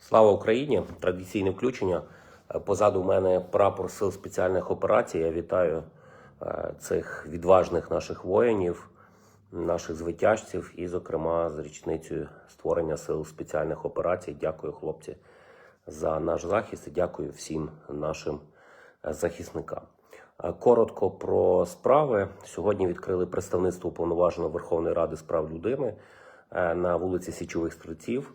Слава Україні! Традиційне включення. Е, Позаду мене прапор сил спеціальних операцій. Я вітаю е, цих відважних наших воїнів, наших звитяжців, і, зокрема, з річницею створення сил спеціальних операцій. Дякую, хлопці, за наш захист і дякую всім нашим е, захисникам. Коротко про справи. Сьогодні відкрили представництво уповноваженого Верховної Ради з прав людини на вулиці Січових Стрільців.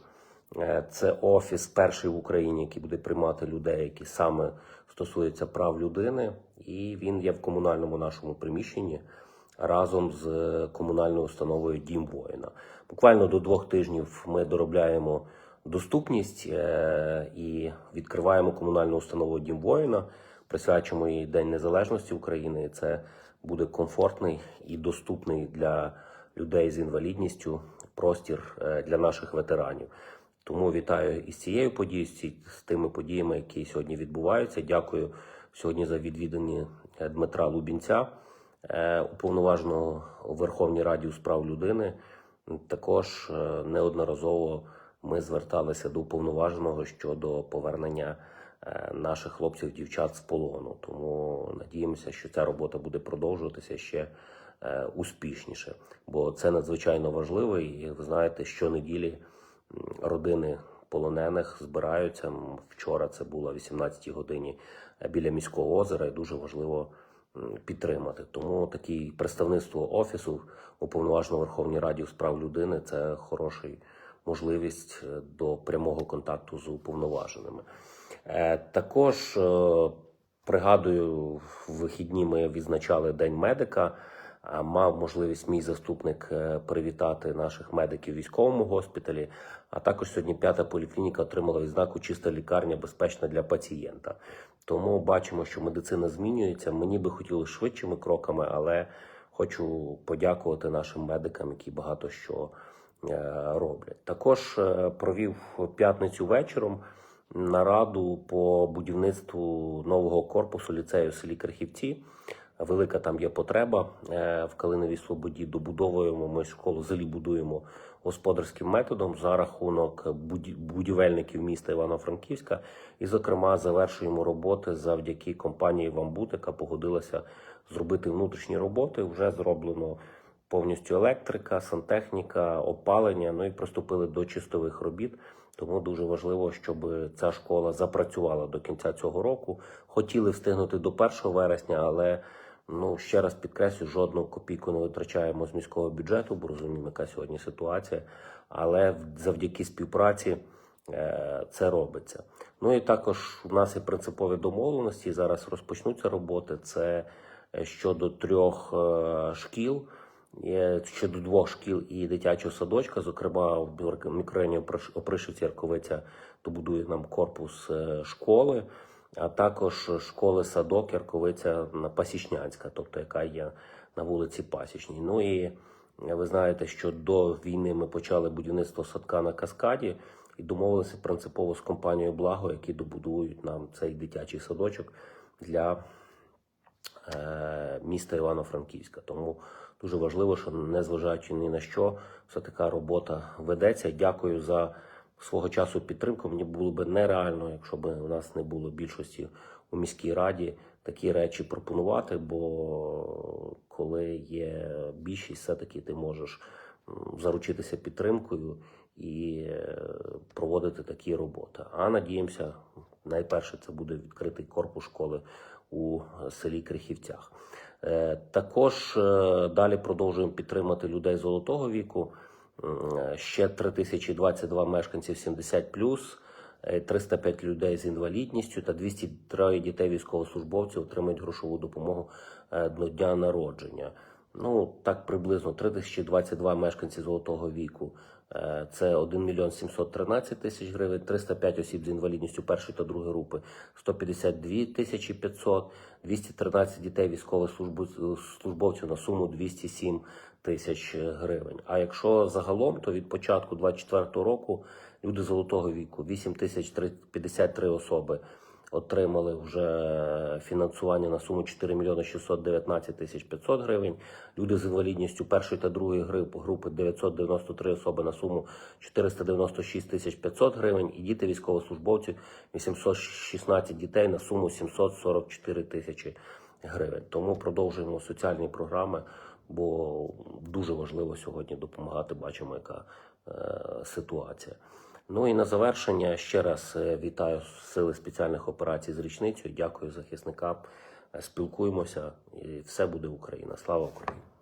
Е, Це офіс перший в Україні, який буде приймати людей, які саме стосуються прав людини, і він є в комунальному нашому приміщенні разом з е, комунальною установою Дім воїна. Буквально до двох тижнів ми доробляємо доступність е, і відкриваємо комунальну установу Дім воїна. Присвячимо їй День Незалежності України. І це буде комфортний і доступний для людей з інвалідністю простір для наших ветеранів. Тому вітаю із цією подією, з тими подіями, які сьогодні відбуваються. Дякую сьогодні за відвідання е, Дмитра Лубінця, е, уповноваженого у Верховній Раді у справ людини. Також е, неодноразово ми зверталися до уповноваженого щодо повернення наших хлопців дівчат з полону. Тому надіємося, що ця робота буде продовжуватися ще успішніше, бо це надзвичайно важливо. І ви знаєте, щонеділі родини полонених збираються. Вчора це було о 18 годині е, біля міського озера, і дуже важливо підтримати. Тому таке представництво офісу уповноваженого Верховній Раді у справ людини це хороший можливість е, до прямого контакту з уповноваженими. Е, Також пригадую, в вихідні ми відзначали День медика. А Мав можливість мій заступник е, привітати наших медиків в військовому госпіталі. А також сьогодні п'ята поліклініка отримала відзнаку чиста лікарня безпечна для пацієнта. Тому бачимо, що медицина змінюється. Мені би хотілося швидшими кроками, але хочу подякувати нашим медикам, які багато що е, роблять. Також е, провів п'ятницю вечором нараду по будівництву нового корпусу ліцею в селі Крихівці. Велика там є потреба е, в Калиновій Слободі. Добудовуємо ми школу, залі будуємо господарським методом за рахунок буді- будівельників міста Івано-Франківська. І, зокрема, завершуємо роботи завдяки компанії Вамбут, яка погодилася зробити внутрішні роботи. Вже зроблено повністю електрика, сантехніка, опалення. Ну і приступили до чистових робіт. Тому дуже важливо, щоб ця школа запрацювала до кінця цього року. Хотіли встигнути до 1 вересня, але ну ще раз підкреслю, жодну копійку не витрачаємо з міського бюджету, бо розуміємо, яка сьогодні ситуація. Але завдяки співпраці е, це робиться. Ну і також у нас є принципові домовленості. Зараз розпочнуться роботи. Це е, щодо трьох е, шкіл. Є щодо двох шкіл і дитячого садочка, зокрема в мікрорайоні Оприш- Опришівці Ярковиця добудує нам корпус е, школи, а також школи садок Ярковиця на Пасічнянська, тобто яка є на вулиці Пасічній. Ну і е, ви знаєте, що до війни ми почали будівництво садка на каскаді і домовилися принципово з компанією Благо, які добудують нам цей дитячий садочок для е, міста Івано-Франківська. Тому дуже важливо, що незважаючи ні на що, все така робота ведеться. Дякую за свого часу підтримку. Мені було би нереально, якщо б у нас не було більшості у міській раді такі речі пропонувати. Бо коли є більшість, все-таки ти можеш заручитися підтримкою і е, проводити такі роботи. А надіємося, найперше це буде відкритий корпус школи у селі Крихівцях. Е, Також е, далі продовжуємо підтримати людей золотого віку. Е, Ще 3022 мешканців 70+, е, 305 людей з інвалідністю та 203 дітей військовослужбовців отримують грошову допомогу е, до дня народження. Ну, так приблизно 3022 мешканці золотого віку. Е, Це 1 мільйон 713 тисяч гривень, 305 осіб з інвалідністю першої та другої групи, 152 тисячі 500, 213 дітей військовослужбовців на суму 207 тисяч гривень. А якщо загалом, то від початку 24 року люди золотого віку 8 тисяч 53 особи отримали вже фінансування на суму 4 мільйони 619 тисяч 500 гривень. Люди з інвалідністю першої та другої груп- групи 993 особи на суму 496 тисяч 500 гривень. І діти військовослужбовців 816 дітей на суму 744 тисячі гривень. Тому продовжуємо соціальні програми, бо дуже важливо сьогодні допомагати. Бачимо, яка е, ситуація. Ну і на завершення ще раз е, вітаю сили спеціальних операцій з річницею. Дякую захисникам. Е, Спілкуємося, і все буде Україна. Слава Україні!